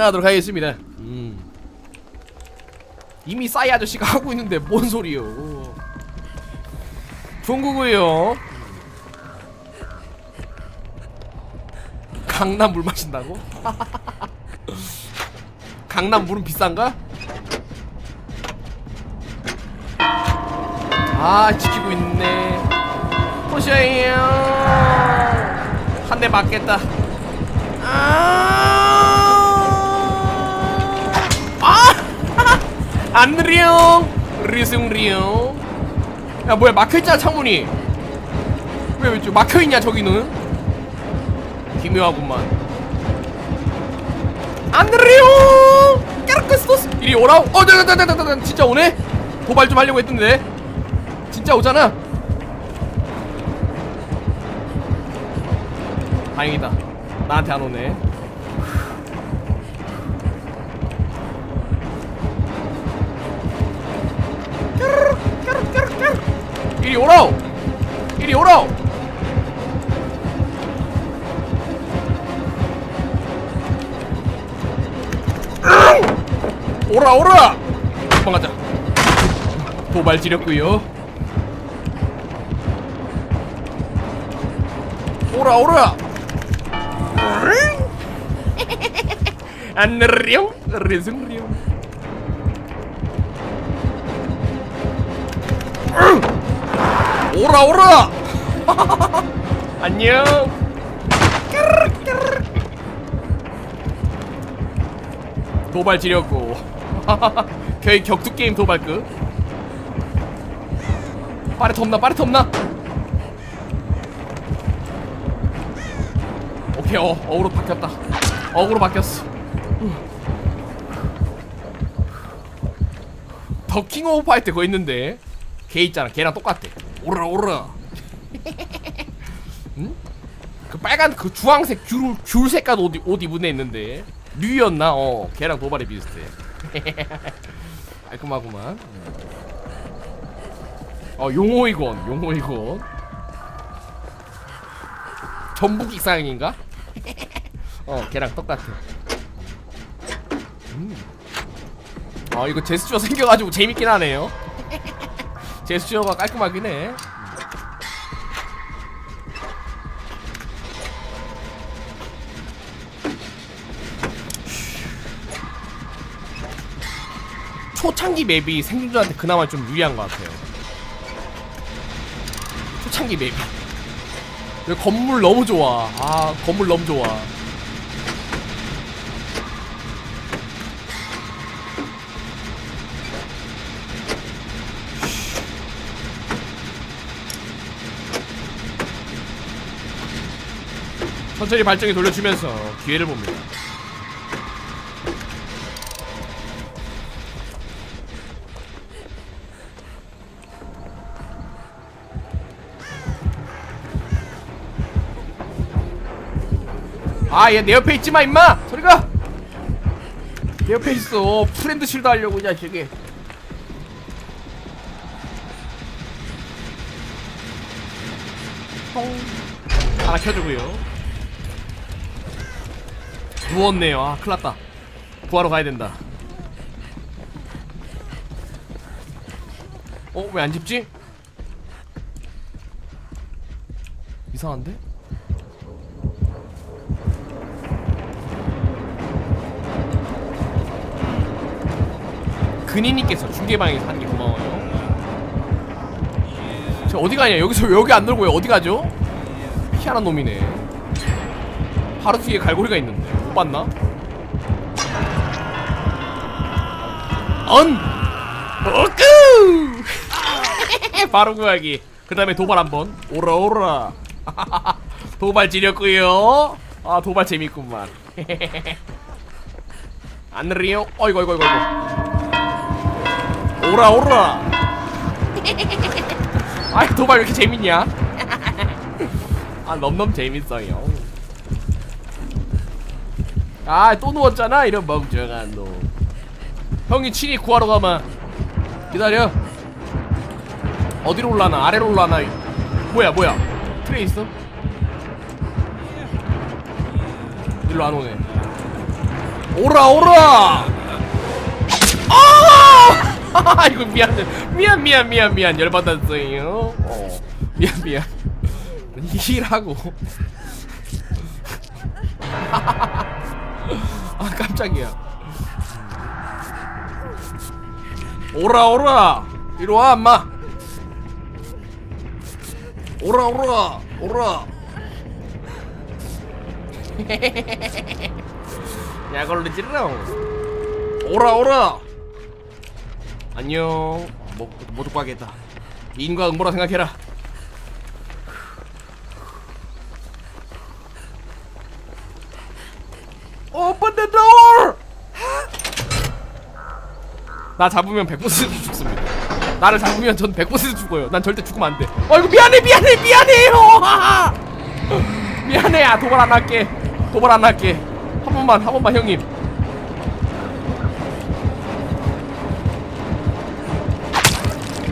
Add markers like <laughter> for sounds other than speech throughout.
하도록 하겠습니다. 음. 이미 싸이 아저씨가 하고 있는데 뭔 소리요? 중국어요. 강남 물 마신다고? <laughs> 강남 물은 비싼가? 아 지키고 있네. 호셔요. 한 대 맞겠다. 아! 안드리용 리승리용 야 뭐야 막혀있잖아 창문이. 왜 왜 막혀있냐 저기는? 기묘하구만. 안드리용 까르크스토스! 이리 오라오. 어 자자자자자 진짜 오네? 도발 좀 하려고 했던데. 진짜 오잖아. 다행이다. 나한테 안 오네 이리 오라오! 이리 으응! 오라 오라! 도망가자. 도발 지렸구요. 오라 오라! 안녕 리승리용 오라 오라! 안녕. 도발 지렸고. <laughs> 거의 격투 게임 도발급 빠레 톱나 빠레 톱나? 오케이 어 어그로 바뀌었다. 어그로 바뀌었어. 더킹 오브 파이트 그거 있는데. 걔 있잖아 걔랑 똑같아 오라 오라 <laughs> 응? 그 빨간 그 주황색 귤, 귤 색깔 옷, 옷 입은 애 있는데 류였나? 어 걔랑 도발이 비슷해 <laughs> 깔끔하구만 어 용호이건 용호이건 전북 익상인가? <laughs> 어 걔랑 똑같아 음. 아 이거 제스처 생겨가지고 재밌긴 하네요 제스처가 깔끔하긴 해. 초창기 맵이 생존자한테 그나마 좀 유리한 것 같아요. 초창기 맵이. 건물 너무 좋아. 아 건물 너무 좋아 천천히 발전기 돌려주면서 기회를 봅니다. 아 얘 내 옆에 있지마 임마! 소리가! 내 옆에 있어. 프렌드 실드 하려고 이 자식이 통 하나 켜주고요 누웠네요 아 큰일났다 구하러 가야 된다 어? 왜 안 집지? 이상한데? 근이님께서 중계방에서 하는 게 고마워요. 저 어디 가냐? 여기서 왜 여기 안 놀고 왜 어디 가죠? 희한한 놈이네. 바로 뒤에 갈고리가 있는데 못 봤나? 언! 오쿠! <laughs> 바로 구하기. 그 다음에 도발 한번. 오라 오라. <laughs> 도발 지렸구요. 아 도발 재밌구만. <laughs> 안느리요? 어이구 어이구 어이구. 오라 오라 아이 도발 왜 이렇게 재밌냐 아 넘넘 재밌어요 아 또 누웠잖아? 이런 멍청한 놈. 형이 친히 구하러 가면 기다려. 어디로 올라나? 아래로 올라나? 뭐야 뭐야? 트레 있어? 일로 안 오네. 오라 오라! 아! <laughs> 이거 미안. 미안 미안 미안 미안. 열받았어요. 어. 미안 미안. <laughs> 힐하고 <laughs> <laughs> 아 깜짝이야. 오라 오라. 이리 와 엄마. 오라 오라. 오라. <laughs> 야 걸리지롱 오라 오라. 안녕. 못, 못 가겠다. 인과 음모라 생각해라 Open the door! 나 잡으면 100% 죽습니다. 나를 잡으면 전 100% 죽어요. 난 절대 죽으면 안 돼. 어이구 미안해 미안해 미안해요. <laughs> 미안해. 아 도발 안 할게. 도발 안 할게. 한 번만 한 번만 형님.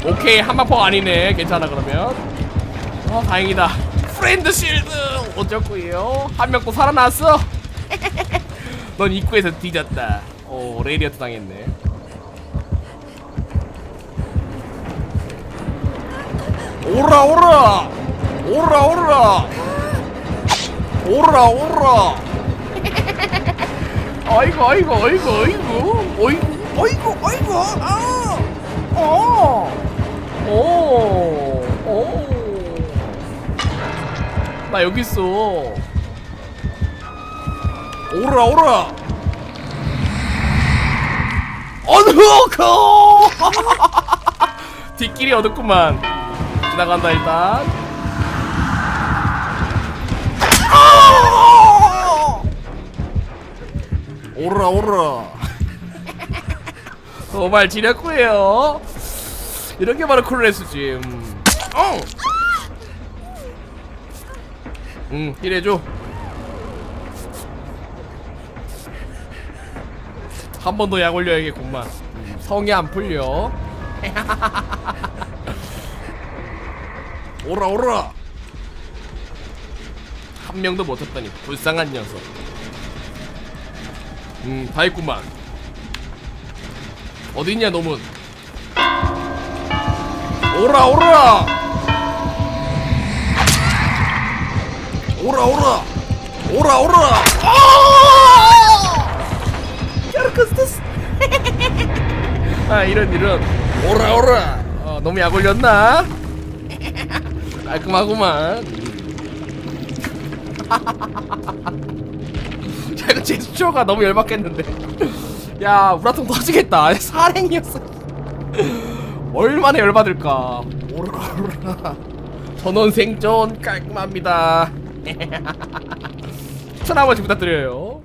오케이 한방퍼 아니네. 괜찮아 그러면. 어 다행이다. 프렌드 실드 어쩌고요? 한 명 또 살아났어. <laughs> 넌 입구에서 뒤졌다. 오 레이디어트 당했네. 오라 오라! 오라 오라! 오라 오라! <laughs> 아이고 아이고 아이고 아이고. 어이구 어이구 어이구. 아어오오나 여기 있어 오라 오라. 어느거 <laughs> 뒷길이 어둡구만. 지나간다 일단. 아! 오라 오라. 도발 지렸고요. 이렇게 바로 쿨레스지 음. 어. 응 힐해줘 한 번 더 약 올려야겠구만. 음, 성이 안 풀려. <laughs> 오라 오라! 한 명도 못 했더니 불쌍한 녀석. 음다 했구만. 어딨냐 놈은? 오라 오라! 오라 오라! 오라 오라! 아! 이런 이런 오라 오라. 어, 너무 약 올렸나? 깔끔하구만. <laughs> 야 이거 제스처가 너무 열받겠는데. 야 우라통 터지겠다. 살행이었어. 얼마나 열받을까. 오라 전원 생존 깔끔합니다. <laughs> 추천 한 번씩 부탁드려요